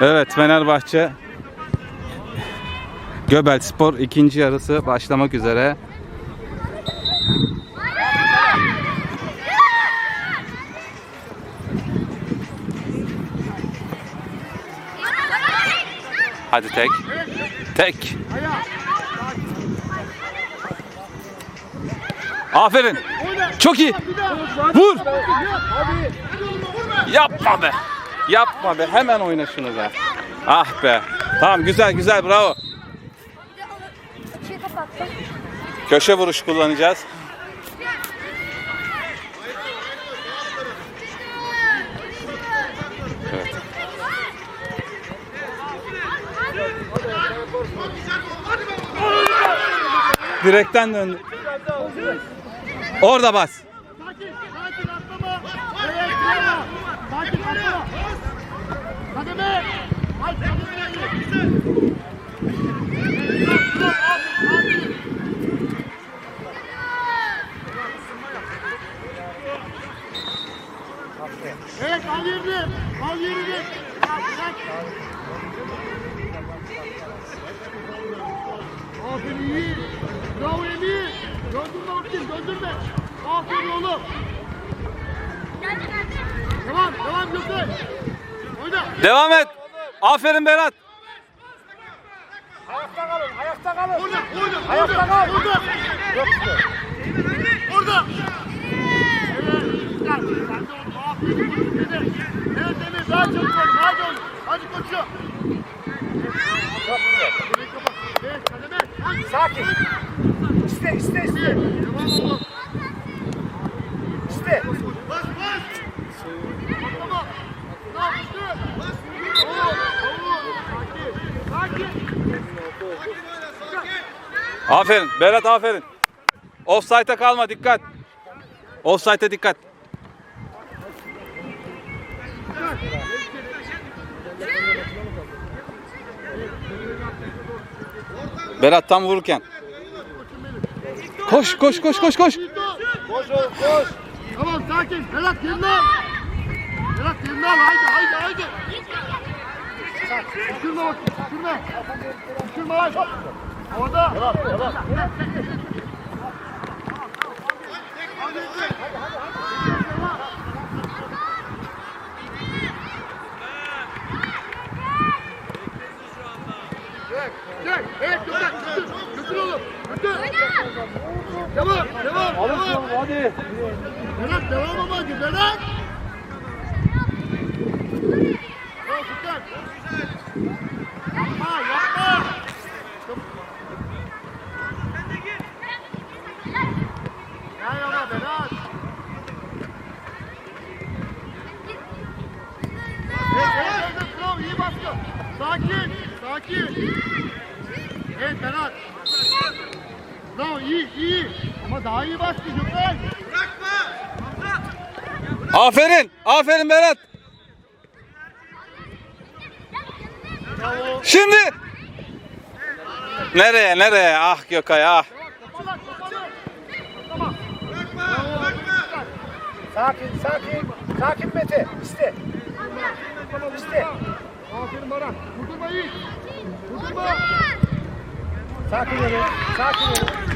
Evet Fenerbahçe Göbel Spor ikinci yarısı başlamak üzere. Hadi tek. Tek. Aferin. Çok iyi. Vur. Yapma be. Yapma be. Hemen oyna şunu be. Ah be. Tamam güzel güzel bravo. Köşe vuruş kullanacağız. Evet. Direkten döndü. Orada bas. Sakin, sakin atlama. Evet, bravo. Sakin atlama. Kademe. Hadi kademe. Evet, al yerini. Al yerini. Aferin iyi. Bravo Emir. Döndürme bakayım, döndürme. Aferin oğlum. Devam, devam Gökay. Oyna. Devam et. Aferin Berat. Kalın. Orada, orada, ayakta kal. Oğlum, aferin oğlum, dede. Evet, Emir, daha çabuk oğlum, hadi oğlum. Hadi koşu. Direkt kapat. Evet, kademe. Sakin. İste, iste, iste. Devam oğlum. İste. Bas, bas. Patlama. Tamam, üstü. Oğlum, oğlum. Sakin. Sakin. Aferin. Berat aferin. Offside'a kalma dikkat. Offside'e dikkat. Berat tam vururken. Koş koş koş koş koş. Koş oğlum koş. Tamam sakin. Berat yerine al. Berat yerine al. Haydi haydi haydi. Düşürme bak. Düşürme. Düşürme lan. Berat Berat. Çek, çek. Evet, götür, götür. Oğlum. Götür. Devam, devam, devam. Hadi. Berat devam ama hadi Berat. Bravo Furkan. Yapma yapma. Gel ama Berat. Evet, evet, evet, bravo, iyi baskı. Sakin, sakin. Evet Berat. Bravo, iyi. Ama daha iyi baskı Gökhan. Aferin. Aferin Berat. Şimdi. Nereye nereye? Ah Gökay ah. Bravo. Sakin, sakin. Sakin Mete. İste. İste. Aferin Baran. Vurdurma iyi. Vurdurma. Sakin olun. Sakin olun.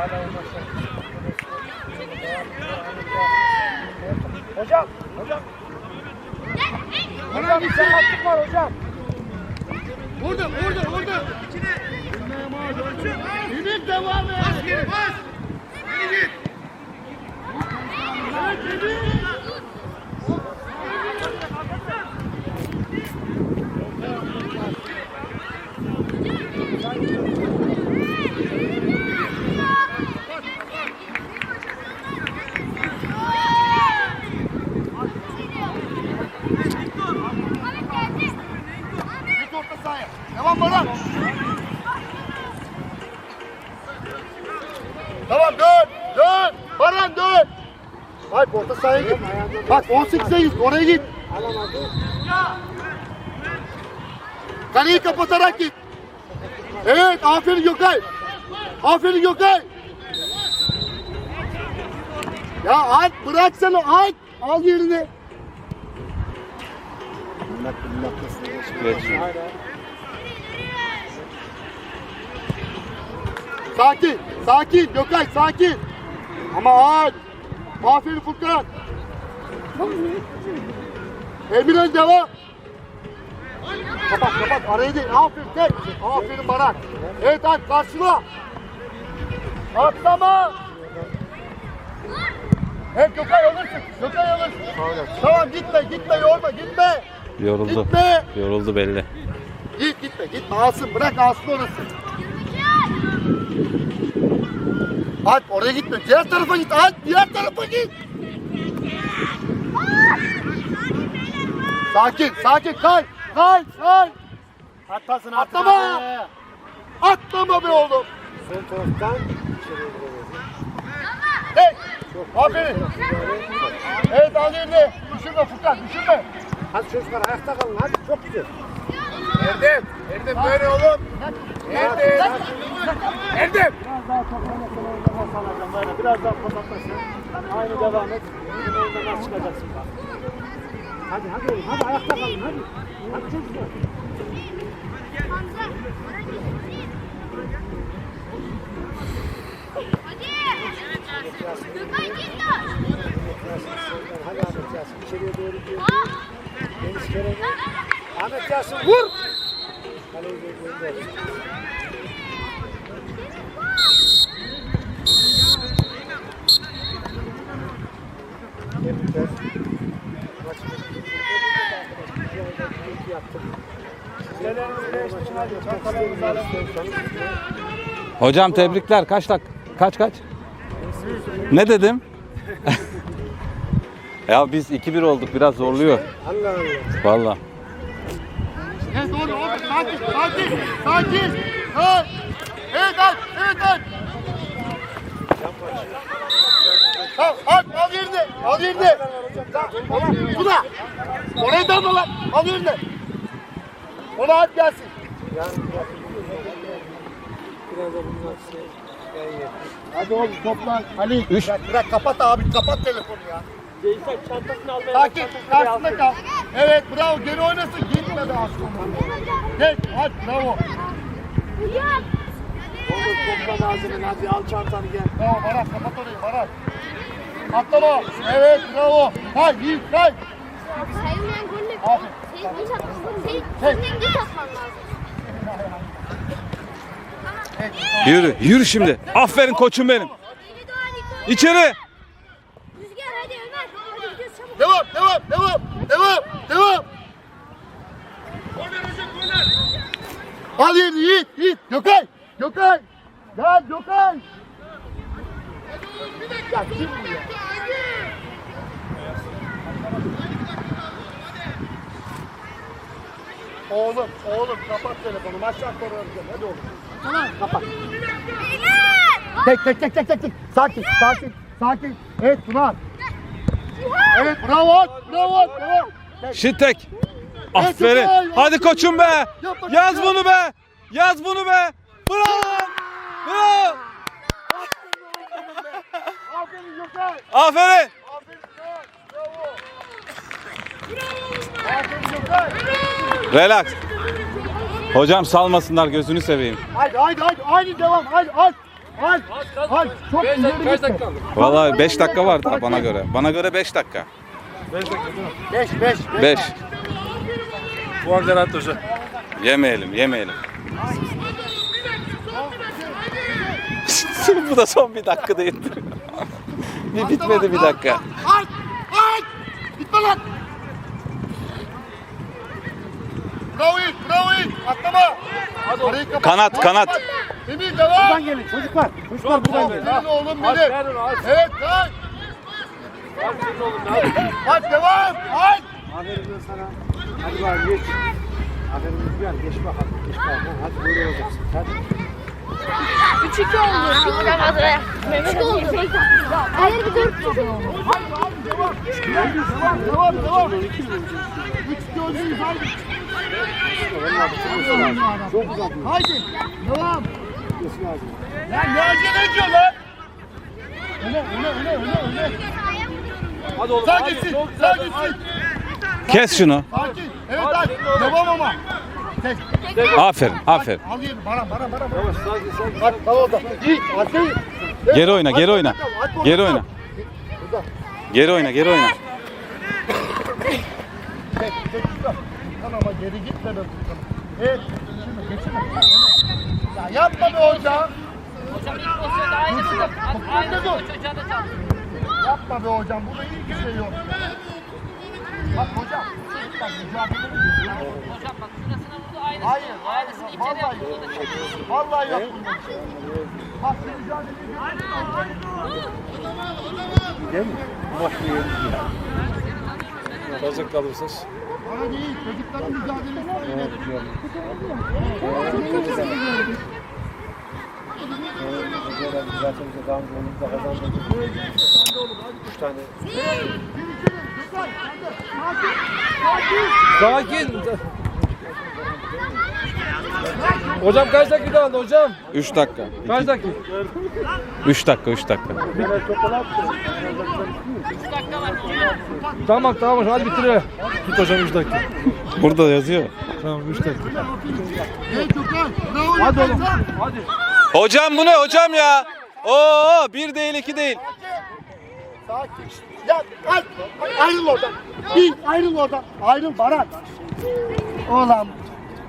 Hala olmazsa. Hocam. Hocam. Hocam bir sakatlık var hocam. Orada, orada, orada. Ümit devam et. Bas geri, bas. Geri git. Evet, Ümit. Git orta sahaya. Devam Baran. Tamam dön. Dön. Baran dön. Sahaya git. Bak 18'e git. Oraya git. Kaleyi kapatarak git. Evet aferin Gökay. Aferin Gökay. Ya Alp bıraksana Alp. Al yerini. Sakin. Sakin Gökay sakin. Ama Alp. Aferin Furkan. Emirhan devam. Kapat kapat arayı değil. Aferin tek. Aferin Barak. Evet Alp karşıla. Atlama. Evet Gökay alırsın. Gökay alırsın. Tamam gitme gitme yorma gitme. Yoruldu. Gitme. Yoruldu belli. Git gitme gitme alsın bırak alsın orası. Alp oraya gitme diğer tarafa git Alp diğer tarafa git. Sakin sakin kay kay kay. Atlasın Atlama. atlasın. Atlama be oğlum. Sol taraftan içeriye. Hey. Aferin. Evet al yerine. Düşürme Furkan düşürme. Hadi çocuklar ayakta kalın hadi çok güzel. Erdem. Erdem böyle oğlum. Erdem. Erdem. Biraz daha toplamasın oyundan salacağım böyle. Biraz daha kapatmasın. Aynı devam et. Bugün oyundan nasıl çıkacaksın bak. Hadi hadi oğlum hadi ayakta kalın hadi. Hadi çocuklar. Deniz Kerem. Ahmet Yasin vur. Tebrikler. Maçımızı yaptık. Hocam tebrikler. Kaç dak? Kaç kaç? Ne dedim? ya biz 2-1 olduk. Biraz zorluyor. Allah Allah. Vallahi. Sakin sakin sakin. Dur. Evet Alp. Evet Alp. Tamam Alp al yerine. Al yerine. Tamam. Buna. Oraya dalma lan. Al yerine. Ona Alp gelsin. Hadi oğlum toplan. Ali. Üç. Bırak, bırak kapat abi kapat telefonu ya. Ceysel çantasını almaya Sakin. Karşısında kal. Evet bravo geri oynasın. Gitme be aslında. Geç. Hadi bravo. Olur topla ağzını hadi al çantanı gel. Bravo Barak kapat orayı Barak. Atlama. Evet bravo. Kay Yiğit kay. Sayılmayan golle Aferin. senin gol atman senin senin gol atman lazım. Yürü. Yürü şimdi. Aferin koçum benim. İçeri. Rüzgar hadi Ömer. Hadi gidiyoruz çabuk. Devam devam devam. Devam. Devam. Al yerini Yiğit. Yiğit. Gökay. Gökay. Gel Gökay. Ya kim bu ya? Oğlum, oğlum kapat telefonu. Maç sonra arayacağım. Hadi oğlum. Tamam, kapat. Tek tek tek tek tek tek. Sakin, sakin, sakin. Evet Tuna. Evet bravo, bravo, bravo. Tek. Şitek. Aferin. Hadi koçum be. Yaz bunu be. Yaz bunu be. Bravo. Bravo. Aferin Gökay. Aferin. Aferin Gökay. Bravo. Aferin Gökay. Relax. Hocam salmasınlar gözünü seveyim. Haydi haydi haydi haydi devam haydi haydi. Haydi. Haydi. Çok ileri Kaç dakika Vallahi 5 dakika var daha bana göre. Bana göre 5 dakika. 5 5 5. Puan garanti hocam. Yemeyelim, yemeyelim. Bu da son bir dakika değildir. bir bitmedi bir dakika. Haydi. Haydi. Gitme lan. Bravo Yiğit. Bravo Yiğit. Atlama. Arayı kapat. Kanat, kanat. Emir devam. Buradan gelin çocuklar. Çocuklar buradan gelin. Aferin oğlum aferin. Evet kalk. Aferin oğlum hadi. Hadi devam. Hadi. Ben sana. Hadi bari geç. Aferin Rüzgar geç bakalım. Geç bakalım. Hadi böyle olacaksın. Hadi. 3-2 oldu. Çıkamadı. Mehmet oldu. Hayır bir 4 oldu. Devam devam devam. Üç gözlüyüz hadi. Vallahi bitirmesi lazım. Çok uzatıyor. Haydi. Devam. Lan ne acele ediyor lan? Öne öne öne öne öne. Hadi oğlum. Sağ gitsin. Sağ güzel. gitsin. Kes şunu. Sakin. Evet hadi. Devam ama. Tek. Aferin, aferin. Al yerini. Bana bana bana. Yavaş sakin sakin. Hadi kal orada. Yiğit. Arkayı. Geri oyna, geri oyna. Geri oyna. Geri oyna, geri oyna. Tek. Tek. Şurada. Lan ama geri gitme be. Evet. Geçirme. Geçirme. Ya yapma be hocam. Hocam ilk pozisyonda aynı Dur, dur. Aynı Dur. Çocuğa da çarp. Yapma be hocam. Burada hiçbir şey yok. Bak hocam. Bak mücadele ediyor. Hocam bak şurasına vurdu aynı. Hayır. Aynısını içeri Vallahi yaptı. Vallahi yok bunda. Bak şu mücadele ediyor. Değil mi? Ya. Fazla kalırsanız. Bana değil. Çocukların mücadelesi. Evet, güzel. Zaten daha önce oyunumuza kazandırdık. Üç tane. Sakin. Hocam kaç dakika aldı hocam? 3 dakika. Kaç dakika? 3 dakika, 3 dakika. Tamam tamam hadi bitirelim. Tut hocam 3 dakika. Burada yazıyor. Tamam 3 dakika. Hadi oğlum. Hadi. Hocam bu ne hocam ya? Oo, bir değil, iki değil. Sakin. Ya ay, ay, ayrıl oradan. Bin ayrıl oradan. Ayrıl Baran. Oğlum.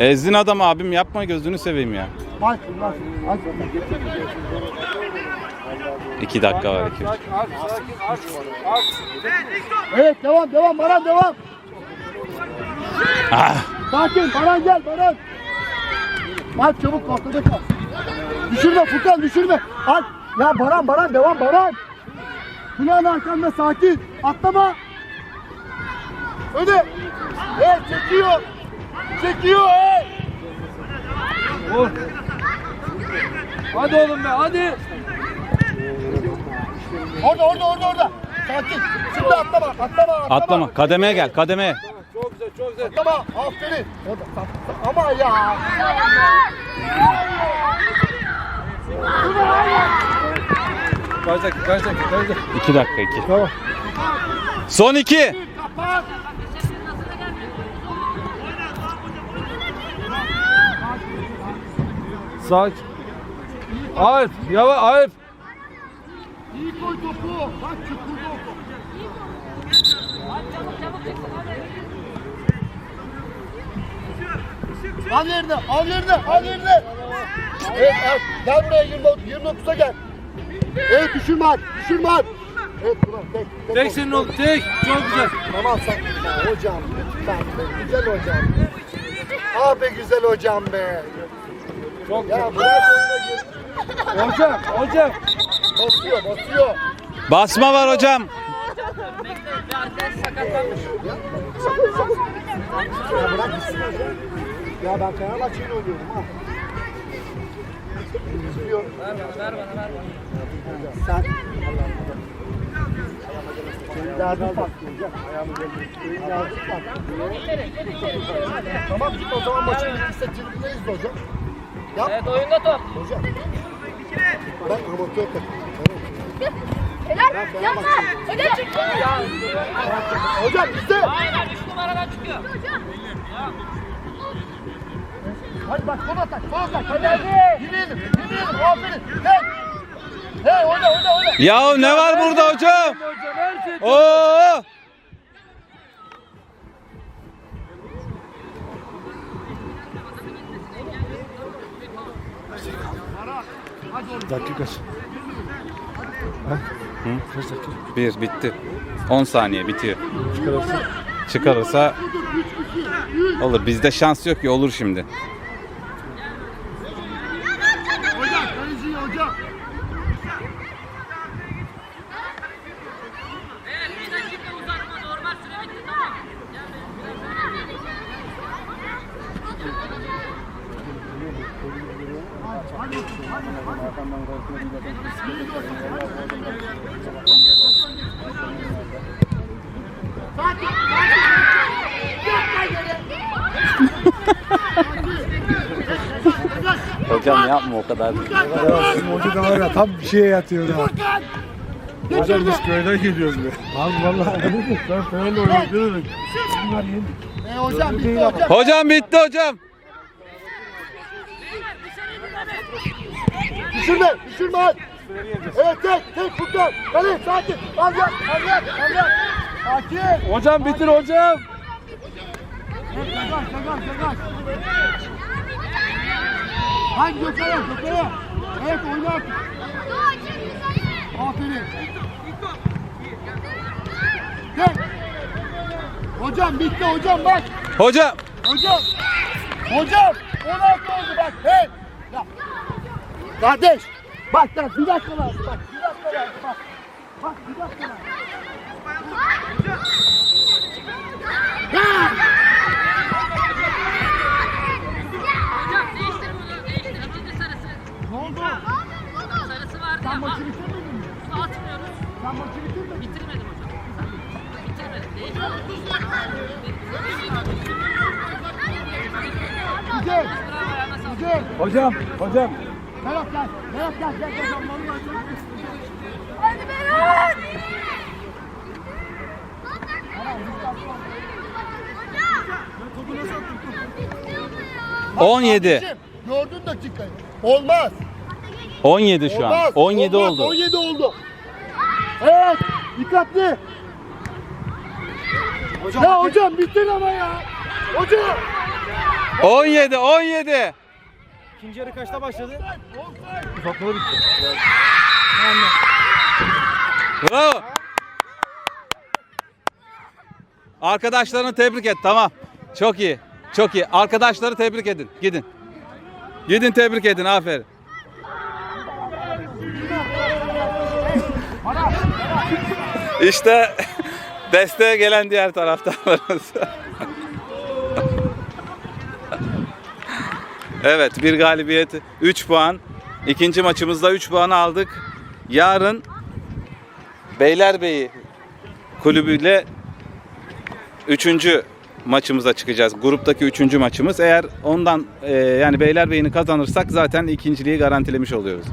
Ezdin adam abim yapma gözünü seveyim ya. Bak bak. Bak. 2 dakika var, 2. Sakin abi sakin aç. Aç. Evet devam devam Baran devam. Ah, Sakin Baran gel Baran. Alp çabuk ortada kal. Düşürme Furkan düşürme. Alp. Ya Baran Baran devam Baran. Kulağın arkanda sakin. Atlama. Öne. Evet çekiyor. Çekiyor. Evet. Vur. Hadi oğlum be hadi. Orada orada orada orada. Sakin. Şimdi atlama. Atlama. Atlama. atlama, kademeye gel, kademeye. Çok güzel çok güzel. Atlama. Aferin. Orada. Ama ya. Kaç dakika kaç dakika kaç dakika. 2 dakika, 2. Tamam. Son 2. Kapat. Sakin. Arif yavaş Arif. İyi koy topu. Bak çukurda o top. Al yerine, al yerine, al yerine. Evet, evet. Gel buraya 29, 29'a gel. Evet, düşürme at, düşürme at. Evet, Burak, tek, tek. Tek senin oldu tek. Çok güzel. Tamam sen. Ya hocam, lütfen be, güzel hocam. Ah be güzel hocam be. Çok Ya güzel. bırak oyuna gir. Hocam hocam. Basıyor, basıyor. Basma var hocam. Ya bırak gitsin hocam. Ya ben Fenerbahçe'yle oynuyorum ha. Üzülüyorum. Ver bana ver bana ver bana. Sen senin derdin farklı hocam. Senin derdin farklı. Tamam git o zaman maçın bittiyse tribündeyiz de hocam. Yap Evet oyunda top. hocam. Ben amatör takım. Helal. Yapma. Çıktı. Hocam bizde. Aynen 3 numaradan çıkıyor. Hadi bak sol atak, sol atak. Hadi hadi. Yürüyelim, yürüyelim. Aferin. Hey. Hey oyna oyna oyna. Ya ne var burada hocam? Şey çok Oo! Dakika kaç? Bir bitti. 10 saniye bitiyor. Çıkarırsa. Üç. olur. Bizde şans yok ki olur şimdi. Hocam, kaleci hocam. Evet bir dakika uzatma normal süre bitti tamam. Hocam yapma o kadar. Ya bizim hoca da var ya tam bir şeye yatıyor da. Hocam biz köyden geliyoruz be. Abi vallahi Ben köyden oynuyorum. Bunlar yendik. E hocam bitti hocam. Hocam bitti hocam. Düşürme, düşürme. Evet, tek, tek Furkan. Kale, sakin. Yap, al yap. Sakin. Hocam bitir hocam. Şagar, şagar, şagar. Hadi Gökay'a, Gökay'a. Evet, oyna artık. Aferin. Gel. Hocam bitti hocam bak. Hocam. Hocam. Hocam. 16 oldu bak. Hey. Kardeş. Bak lan bir dakika lan. Bak bir dakika lan. Bak. Bak bir dakika lan. Ya. Ne oldu? Sarısı vardı Sen maçı bitirmedin mi? Atmıyoruz. Sen maçı bitirmedin mi? Bitirmedim hocam. Bitirmedim. Değiştir. Güzel. Bravo ayağına sağlık. Güzel. Hocam, hocam. Berat gel. Berat gel. Gel gel. gel. Vallahi gel. Hadi Berat. 17. Kardeşim, Gördün dakikayı. Olmaz. 17 şu an. Olmaz. 17 olmaz. oldu. 17 oldu. Evet. Dikkatli. Hocam, Ya hocam bitti ama ya. Hocam. 17 17. ikinci yarı kaçta başladı? Uzatmalar bitti. Bravo. Arkadaşlarını tebrik et. Tamam. Çok iyi. Çok iyi. Arkadaşları tebrik edin. Gidin. Gidin tebrik edin. Aferin. İşte desteğe gelen diğer taraftarlarımız. evet bir galibiyet 3 puan. İkinci maçımızda 3 puan aldık. Yarın Beylerbeyi kulübüyle üçüncü maçımıza çıkacağız. Gruptaki üçüncü maçımız. Eğer ondan e, yani Beylerbeyi'ni kazanırsak zaten ikinciliği garantilemiş oluyoruz.